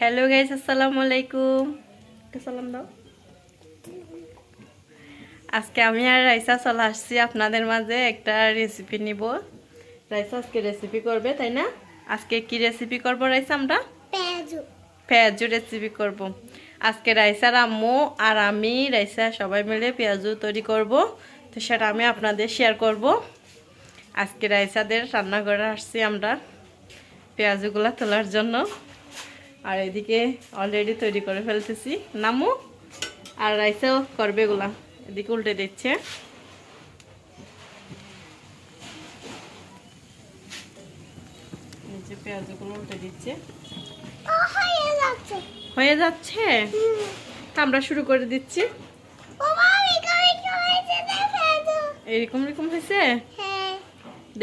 Hello guys আসসালামু আলাইকুম। সালাম দাও। আজকে আমি আর রাইসা চলে আসছি আপনাদের মাঝে একটা রেসিপি নিব। রাইসা আজকে রেসিপি করবে তাই না? আজকে কি রেসিপি করব রাইসা আমরা? পেঁয়াজু। পেঁয়াজু রেসিপি করব। আজকে রাইসার আম্মু আর আমি রাইসা সবাই মিলে পেঁয়াজু তৈরি করব। তো সেটা আমি আপনাদের শেয়ার করব। আজকে রাইসাদের রান্নাঘরে আসছি আমরা পেঁয়াজুগুলো তোলার জন্য। আর এদিকে অলরেডি তৈরি করে ফেলতেছি। নামু আর রাইসাও করবে এগুলা। এদিকে উল্টে দিচ্ছে। পেঁয়াজগুলো উল্টে দিচ্ছে। হয়ে যাচ্ছে। তা আমরা শুরু করে দিচ্ছি। এরকম এরকম হয়েছে? হ্যাঁ।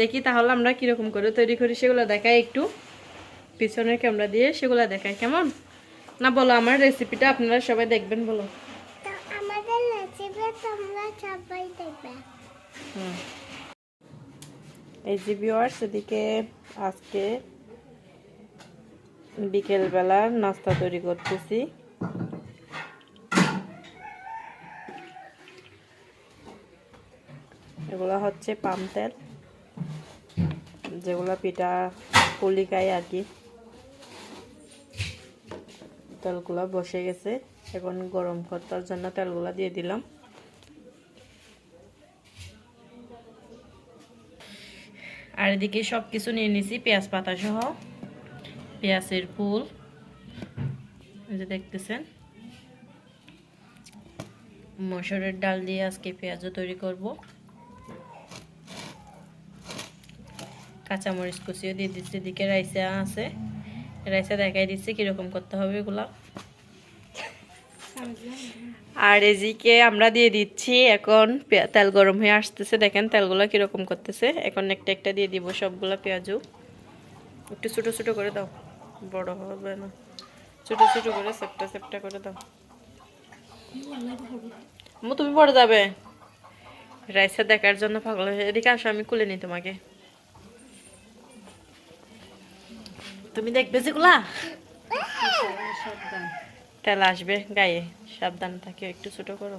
দেখি তাহলে আমরা কীরকম করে তৈরি করি সেগুলো দেখাই একটু। পিছনের ক্যামেরা দিয়ে সেগুলো দেখায় কেমন? না বলো আমার রেসিপিটা আপনারা সবাই দেখবেন বলো। আমাদের রেসিপি তোমরা সবাই দেখবে। এই যে ভিউয়ার্স এদিকে আজকে বিকেলবেলার নাস্তা তৈরি করতেছি। এগুলো হচ্ছে পাম তেল যেগুলো পিঠা পুলি খাই আর কি। তেলগুলো বসে গেছে। এখন গরম করার জন্য তেলগুলো দিয়ে দিলাম। আর এদিকে সব কিছু নিয়ে নিছি, পেঁয়াজ পাতা সহ। পেঁয়াজের ফুল। যে দেখতেছেন। মসুরের ডাল দিয়ে আজকে পেঁয়াজও তৈরি করব। কাঁচামরিচ কুচিও দিয়ে দিচ্ছি। এদিকে রাইসা আছে। রাইসা দেখাই দিচ্ছি কীরকম করতে হবে এগুলা। আর এদিকে আমরা দিয়ে দিচ্ছি এখন তেল গরম হয়ে আসতেছে। দেখেন তেলগুলো কীরকম করতেছে। এখন একটা একটা দিয়ে দিব সবগুলো পেঁয়াজু। একটু ছোটো ছোটো করে দাও। বড় হবে না। ছোটো ছোটো করে সেপটা সেপটা করে দাও। মু তুমি পড়ে যাবে। রাইসা দেখার জন্য পাগল হয়ে এদিকে আসো আমি কুলে নিই তোমাকে। তুমি দেখবে যেগুলা? তেল আসবে গায়ে। সাবধান থাকে একটু ছোট করো।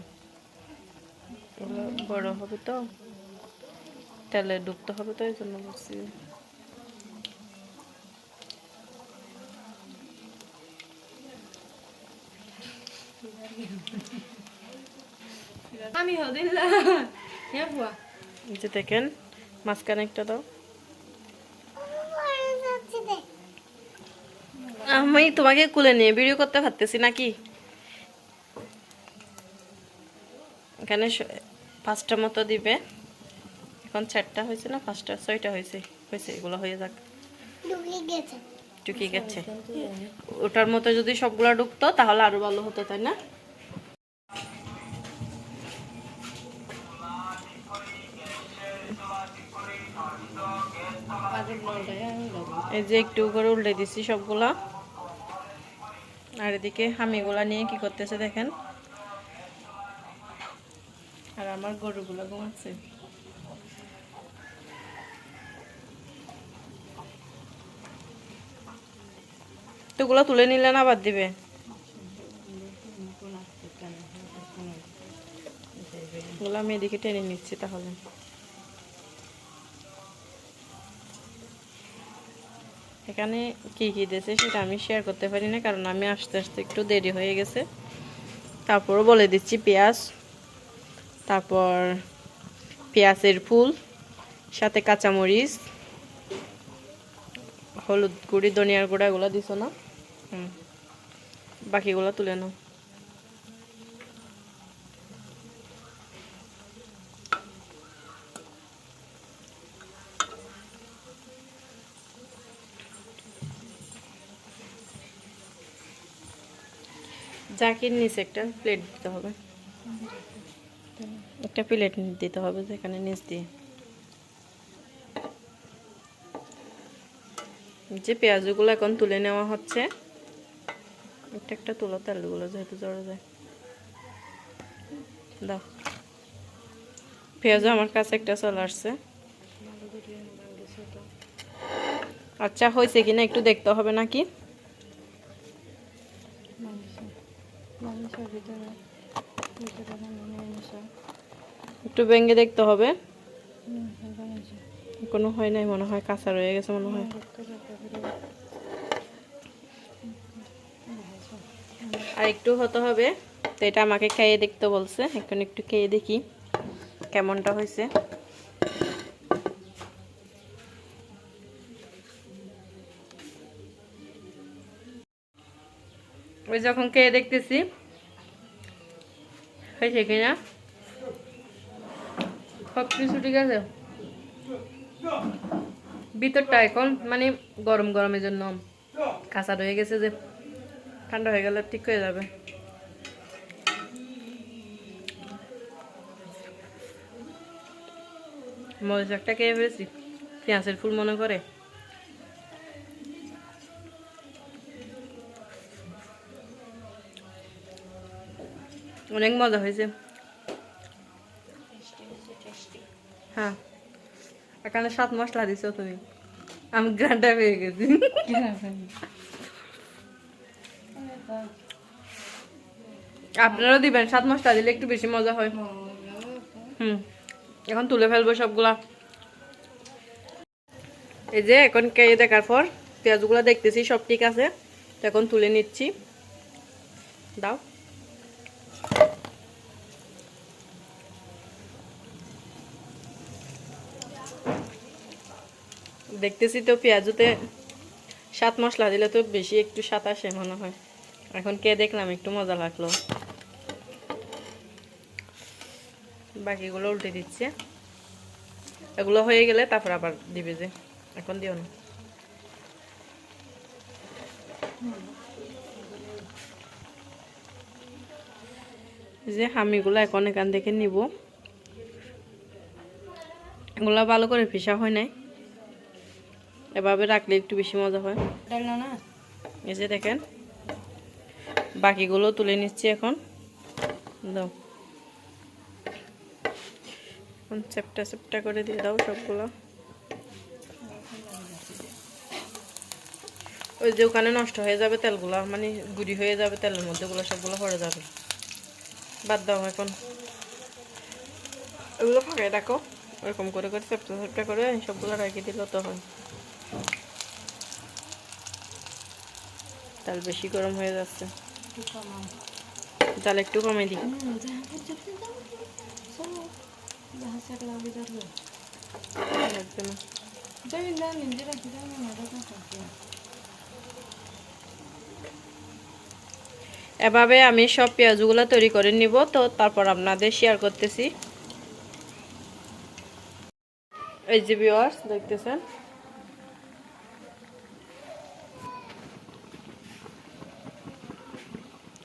বড় হবে তো। তেলে ডুবতে হবে তো এই জন্য বলছি। আমি হদিল্লা হে বুয়া এই যে দেখেন মাঝখানে একটা দাও। আমি তোমাকে কুলে নিয়ে ভিডিও করতে পারতেছি নাকি? এখানে পাঁচটা মতো দিবে। এখন চারটা হয়েছে না? পাঁচটা ছয়টা হয়েছে। হয়েছে এগুলো হয়ে যাক। ঢুকে গেছে। গেছে। ওটার মতো যদি সবগুলো ঢুকতো তাহলে আরও ভালো হতো তাই না? এই যে একটু করে উল্টে দিছি সবগুলা। আর এদিকে হামিগুলা নিয়ে কি করতেছে দেখেন। আর আমার গরুগুলো ঘুমাচ্ছে। তোগুলো তুলে নিলে না বাদ দিবে? ওগুলো আমি এদিকে টেনে নিচ্ছি তাহলে। এখানে কি কি দিয়েছে সেটা আমি শেয়ার করতে পারি না কারণ আমি আস্তে আস্তে একটু দেরি হয়ে গেছে। তারপরও বলে দিচ্ছি পেঁয়াজ তারপর পেঁয়াজের ফুল সাথে কাঁচামরিচ হলুদ গুঁড়ি ধনিয়ার গুঁড়া এগুলো দিছো না? হুম। বাকিগুলো তুলে নাও। জাকির নিচে একটা প্লেট দিতে হবে। একটা প্লেট দিতে হবে যেখানে নিচ দিয়ে। যে পেঁয়াজগুলো এখন তুলে নেওয়া হচ্ছে, একটা একটা তুলো তেলগুলো যেহেতু জড়ো যায়। দাও। পেঁয়াজও আমার কাছে একটা চলে আসছে। আচ্ছা হয়েছে কিনা একটু দেখতে হবে নাকি? একটু ভেঙে দেখতে হবে। কোনো হয় নাই মনে হয় কাঁচা রয়ে গেছে মনে হয়। আর একটু হতে হবে তো এটা আমাকে খেয়ে দেখতে বলছে এখন একটু খেয়ে দেখি কেমনটা হয়েছে। ওই যখন খেয়ে দেখতেছি হয়েছে কিনা সব কিছু ঠিক আছে? ভিতরটা এখন মানে গরম গরমের জন্য কাঁচা রয়ে গেছে যে, ঠান্ডা হয়ে গেলে ঠিক হয়ে যাবে। মরিচ একটা খেয়ে ফেলেছি, পেঁয়াজের ফুল মনে করে। অনেক মজা হয়েছে। হ্যাঁ। এখানে সাত মশলা দিছো তুমি। আমি গ্রান্ডা পেয়ে গেছি। আপনারাও দিবেন, সাত মশলা দিলে একটু বেশি মজা হয়। হুম। এখন তুলে ফেলব সবগুলা। এই যে এখন কে দেখার পর পেঁয়াজগুলো দেখতেছি, সব ঠিক আছে। তো এখন তুলে নিচ্ছি। দাও। দেখতেছি তো পেঁয়াজুতে সাত মশলা দিলে তো বেশি একটু সাত আসে মনে হয়। এখন কে দেখলাম, একটু মজা লাগল। বাকিগুলো উল্টে দিচ্ছে। এগুলো হয়ে গেলে তারপর আবার দিবে যে, এখন দিও না। যে হামিগুলো এখন এখান থেকে নিব। এগুলো ভালো করে ফিসা হয় নাই। এভাবে রাখলে একটু বেশি মজা হয়। না? এই যে দেখেন বাকিগুলো তুলে নিচ্ছি এখন। দাও। এখন চেপটা চেপটা করে দিয়ে দাও সবগুলো। ওই যে ওখানে নষ্ট হয়ে যাবে তেলগুলো মানে গুড়ি হয়ে যাবে তেলের মধ্যে গুলো সবগুলো পড়ে যাবে। বাদ দাও এখন। ওগুলো ফাঁকায় রাখো। ওরকম করে করে চেপটা চেপটা করে সবগুলো রেখে দিলে তো হয়। তাল বেশি গরম হয়ে যাচ্ছে। তাহলে একটু কমে দিই। লাগবে না এভাবে আমি সব পেঁয়াজগুলো তৈরি করে নিব তো তারপর আপনাদের শেয়ার করতেছি। এই যে ভিউয়ার্স দেখতেছেন?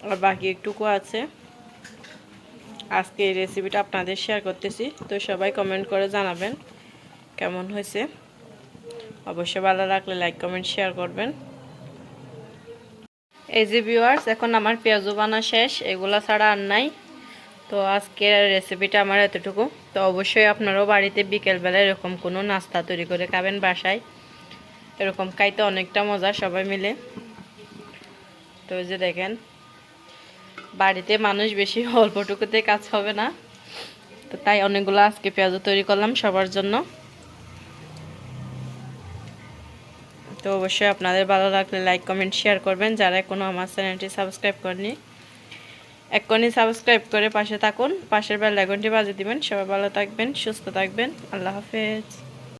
আর বাকি একটুকু আছে। আজকে এই রেসিপিটা আপনাদের শেয়ার করতেছি। তো সবাই কমেন্ট করে জানাবেন কেমন হয়েছে। অবশ্যই ভালো লাগলে লাইক কমেন্ট শেয়ার করবেন। এই যে ভিউয়ার্স এখন আমার পেঁয়াজও বানা শেষ। এগুলা ছাড়া আর নাই। তো আজকের রেসিপিটা আমার এতটুকু। তো অবশ্যই আপনারাও বাড়িতে বিকেলবেলা এরকম কোনো নাস্তা তৈরি করে খাবেন বাসায়। এরকম খাইতে অনেকটা মজা সবাই মিলে। তো যে দেখেন বাড়িতে মানুষ বেশি অল্পটুকুতে কাজ হবে না। তো তাই অনেকগুলো আজকে পেঁয়াজও তৈরি করলাম সবার জন্য। তো অবশ্যই আপনাদের ভালো লাগলে লাইক কমেন্ট শেয়ার করবেন। যারা এখনও আমার চ্যানেলটি সাবস্ক্রাইব করেনি এক্ষুনি সাবস্ক্রাইব করে পাশে থাকুন। পাশের বেল আইকনটি বাজিয়ে দিবেন। সবাই ভালো থাকবেন, সুস্থ থাকবেন। আল্লাহ হাফেজ।